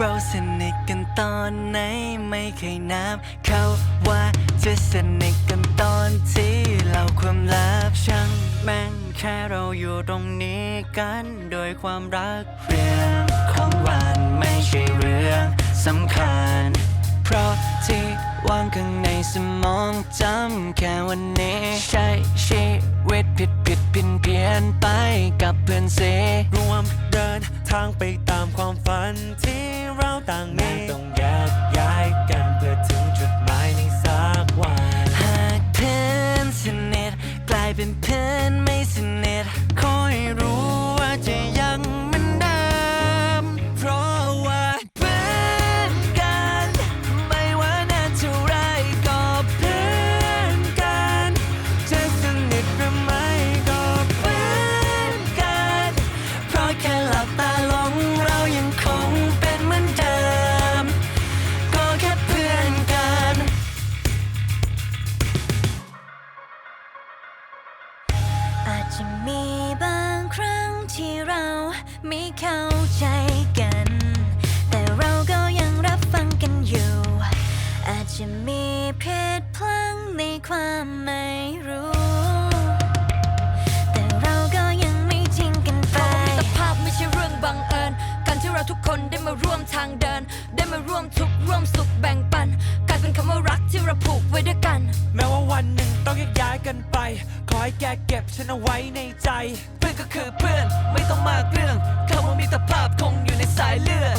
เราสนิทกันตอนไหนไม่เคยนับ เขาว่าจะสนิทกันตอนที่เราความลับช่างแม่งแค่เราอยู่ตรงนี้กันโดยความรักเรื่องของวันไม่ใช่เรื่องสำคัญ เพราะที่ว่างข้างในสมองจำแค่วันนี้ใช้ชีวิตผิดผิดเพี้ ปลี่ยนไปกับเพื่อนเสรวมเดินทางไปตามความฝันที่เราต่างมีต้องแยกย้ายกันเพื่อ จจะมีบางครั้งที่เราไม่เข้าใจกัน แต่เราก็ยังรับฟังกันอยู่ อาจจะมีเพศพลังในความไม่รู้ แต่เราก็ยังไม่ทิ้งกันไป มิตรภาพไม่ใช่เรื่องบังเอิญ การที่เราทุกคนได้มาร่วมทางเดิน ได้มาร่วมทุกข์ร่วมสุขแบ่งปันกลายเป็นคำว่ารักที่เราผูกไว้ด้วยกัน แม้ว่าวันหนึ่ง แยกย้ายกันไป ขอให้แกเก็บฉันเอาไว้ในใจ เพื่อนก็คือเพื่อน ไม่ต้องมากเรื่องคำว่ามิตรภาพคงอยู่ในสายเลือด